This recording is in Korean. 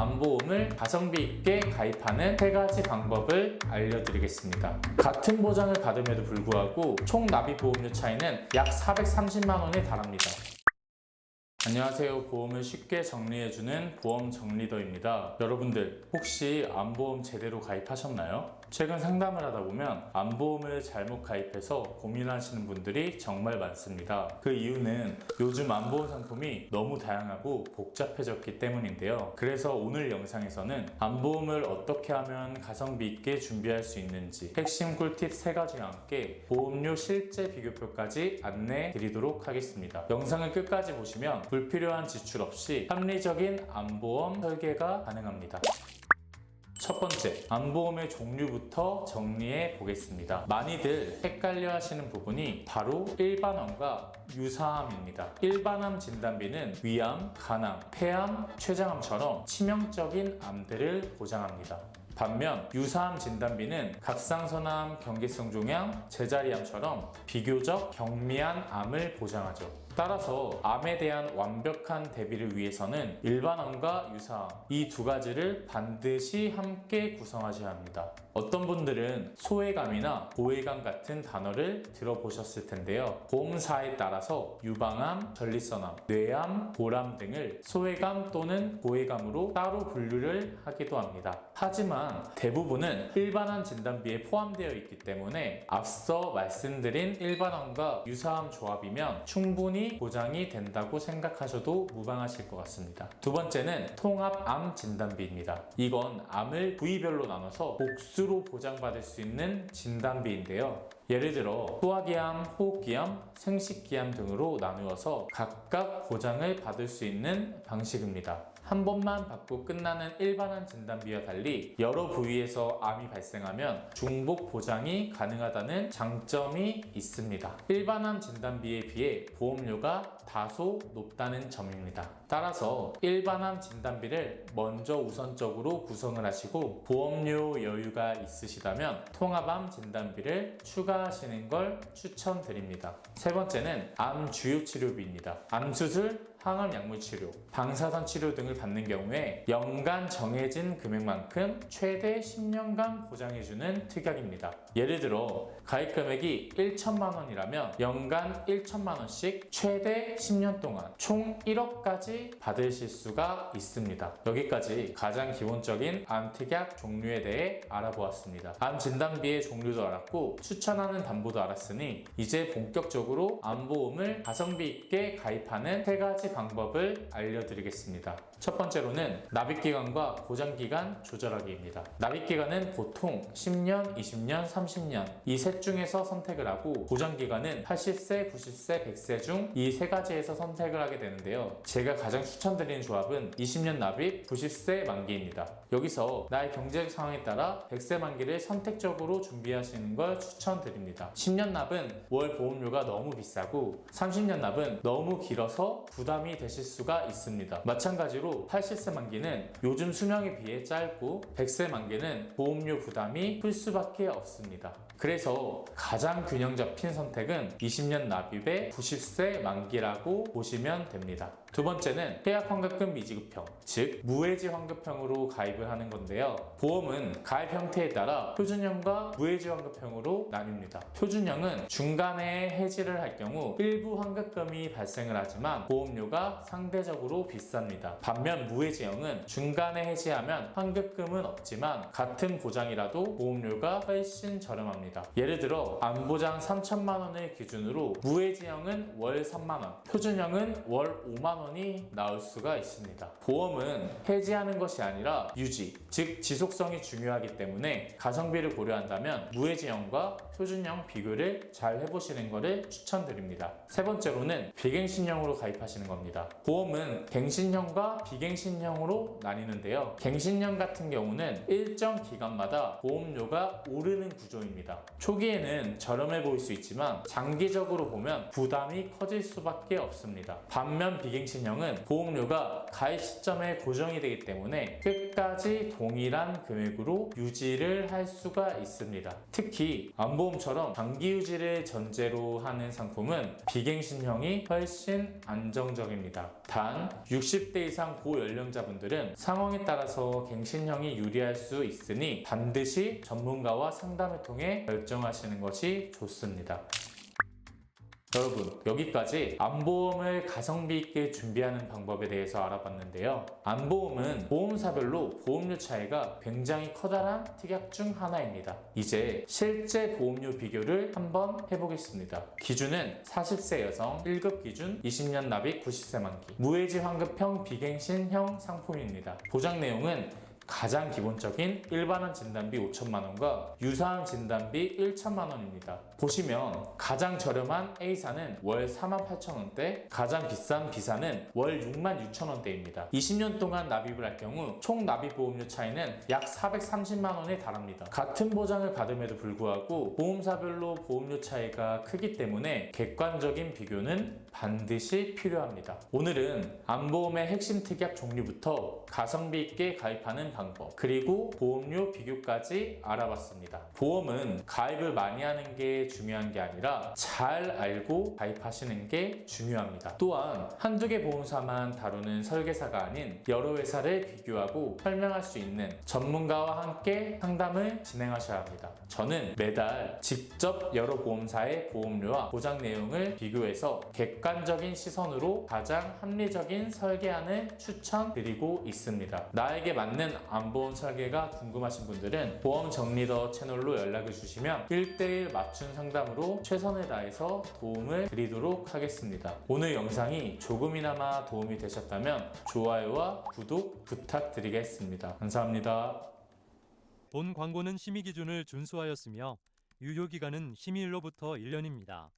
암보험을 가성비 있게 가입하는 세 가지 방법을 알려드리겠습니다. 같은 보장을 받음에도 불구하고 총 납입 보험료 차이는 약 430만 원에 달합니다. 안녕하세요. 보험을 쉽게 정리해주는 보험 정리더입니다. 여러분들 혹시 암보험 제대로 가입하셨나요? 최근 상담을 하다 보면 암보험을 잘못 가입해서 고민하시는 분들이 정말 많습니다. 그 이유는 요즘 암보험 상품이 너무 다양하고 복잡해졌기 때문인데요. 그래서 오늘 영상에서는 암보험을 어떻게 하면 가성비 있게 준비할 수 있는지 핵심 꿀팁 3가지와 함께 보험료 실제 비교표까지 안내해 드리도록 하겠습니다. 영상을 끝까지 보시면 불필요한 지출 없이 합리적인 암보험 설계가 가능합니다. 첫 번째, 암보험의 종류부터 정리해 보겠습니다. 많이들 헷갈려 하시는 부분이 바로 일반암과 유사암입니다. 일반암 진단비는 위암, 간암, 폐암, 췌장암처럼 치명적인 암들을 보장합니다. 반면 유사암 진단비는 갑상선암, 경계성 종양, 제자리암처럼 비교적 경미한 암을 보장하죠. 따라서 암에 대한 완벽한 대비를 위해서는 일반암과 유사암 이 두 가지를 반드시 함께 구성하셔야 합니다. 어떤 분들은 소외감이나 고외감 같은 단어를 들어보셨을 텐데요. 보험사에 따라서 유방암, 전립선암, 뇌암, 고람 등을 소외감 또는 고외감으로 따로 분류를 하기도 합니다. 하지만 대부분은 일반암 진단비에 포함되어 있기 때문에 앞서 말씀드린 일반암과 유사암 조합이면 충분히 보장이 된다고 생각하셔도 무방하실 것 같습니다. 두 번째는 통합암 진단비입니다. 이건 암을 부위별로 나눠서 복수로 보장받을 수 있는 진단비인데요. 예를 들어 소화기암, 호흡기암, 생식기암 등으로 나누어서 각각 보장을 받을 수 있는 방식입니다. 한 번만 받고 끝나는 일반암 진단비와 달리 여러 부위에서 암이 발생하면 중복 보장이 가능하다는 장점이 있습니다. 일반암 진단비에 비해 보험료가 다소 높다는 점입니다. 따라서 일반암 진단비를 먼저 우선적으로 구성을 하시고 보험료 여유가 있으시다면 통합암 진단비를 추가하시는 걸 추천드립니다. 세 번째는 암 주요 치료비입니다. 암 수술, 항암 약물 치료, 방사선 치료 등을 받는 경우에 연간 정해진 금액만큼 최대 10년간 보장해주는 특약입니다. 예를 들어 가입 금액이 1천만 원이라면 연간 1천만 원씩 최대 10년 동안 총 1억까지 받으실 수가 있습니다. 여기까지 가장 기본적인 암 특약 종류에 대해 알아보았습니다. 암 진단비의 종류도 알았고 추천하는 담보도 알았으니 이제 본격적으로 암보험을 가성비 있게 가입하는 세 가지 방법을 알려드리겠습니다. 첫 번째로는 납입기간과 보장기간 조절하기입니다. 납입기간은 보통 10년, 20년, 30년 이 셋 중에서 선택을 하고 보장기간은 80세, 90세, 100세 중 이 세 가지에서 선택을 하게 되는데요. 제가 가장 추천드리는 조합은 20년 납입, 90세 만기입니다. 여기서 나의 경제적 상황에 따라 100세 만기를 선택적으로 준비하시는 걸 추천드립니다. 10년 납은 월 보험료가 너무 비싸고 30년 납은 너무 길어서 부담 이 되실 수가 있습니다. 마찬가지로 80세 만기는 요즘 수명에 비해 짧고 100세 만기는 보험료 부담이 클 수밖에 없습니다. 그래서 가장 균형 잡힌 선택은 20년 납입의 90세 만기라고 보시면 됩니다. 두 번째는 해약 환급금 미지급형, 즉 무해지 환급형으로 가입을 하는 건데요. 보험은 가입 형태에 따라 표준형과 무해지 환급형으로 나뉩니다. 표준형은 중간에 해지를 할 경우 일부 환급금이 발생을 하지만 보험료가 상대적으로 비쌉니다. 반면 무해지형은 중간에 해지하면 환급금은 없지만 같은 보장이라도 보험료가 훨씬 저렴합니다. 예를 들어 암보장 3천만 원을 기준으로 무해지형은 월 3만 원, 표준형은 월 5만 원이 나올 수가 있습니다. 보험은 해지하는 것이 아니라 유지, 즉 지속성이 중요하기 때문에 가성비를 고려한다면 무해지형과 표준형 비교를 잘 해보시는 것을 추천드립니다. 세 번째로는 비갱신형으로 가입하시는 겁니다. 보험은 갱신형과 비갱신형으로 나뉘는데요. 갱신형 같은 경우는 일정 기간마다 보험료가 오르는 구조입니다. 초기에는 저렴해 보일 수 있지만 장기적으로 보면 부담이 커질 수밖에 없습니다. 반면 비갱신형은 보험료가 가입 시점에 고정이 되기 때문에 끝까지 동일한 금액으로 유지를 할 수가 있습니다. 특히 암보험처럼 장기 유지를 전제로 하는 상품은 비갱신형이 훨씬 안정적입니다. 단 60대 이상 고연령자분들은 상황에 따라서 갱신형이 유리할 수 있으니 반드시 전문가와 상담을 통해 결정하시는 것이 좋습니다. 여러분, 여기까지 안보험을 가성비 있게 준비하는 방법에 대해서 알아봤는데요. 안보험은 보험사별로 보험료 차이가 굉장히 커다란 특약 중 하나입니다. 이제 실제 보험료 비교를 한번 해보겠습니다. 기준은 40세 여성 1급 기준 20년 납입 90세 만기 무해지 환급형 비갱신형 상품입니다. 보장 내용은 가장 기본적인 일반원 진단비 5천만 원과 유사한 진단비 1천만 원입니다. 보시면 가장 저렴한 A사는 월 4만 8천 원대, 가장 비싼 B사는 월 6만 6천 원대입니다. 20년 동안 납입을 할 경우 총 납입 보험료 차이는 약 430만 원에 달합니다. 같은 보장을 받음에도 불구하고 보험사별로 보험료 차이가 크기 때문에 객관적인 비교는 반드시 필요합니다. 오늘은 안보험의 핵심 특약 종류부터 가성비 있게 가입하는 방법, 그리고 보험료 비교까지 알아봤습니다. 보험은 가입을 많이 하는 게 중요한 게 아니라 잘 알고 가입하시는 게 중요합니다. 또한 한두 개 보험사만 다루는 설계사가 아닌 여러 회사를 비교하고 설명할 수 있는 전문가와 함께 상담을 진행하셔야 합니다. 저는 매달 직접 여러 보험사의 보험료와 보장 내용을 비교해서 객관적인 시선으로 가장 합리적인 설계안을 추천드리고 있습니다. 나에게 맞는 안보험 설계가 궁금하신 분들은 보험 정리더 채널로 연락을 주시면 1대1 맞춤 상담으로 최선을 다해서 도움을 드리도록 하겠습니다. 오늘 영상이 조금이나마 도움이 되셨다면 좋아요와 구독 부탁드리겠습니다. 감사합니다. 본 광고는 심의 기준을 준수하였으며 유효 기간은 심의일로부터 1년입니다.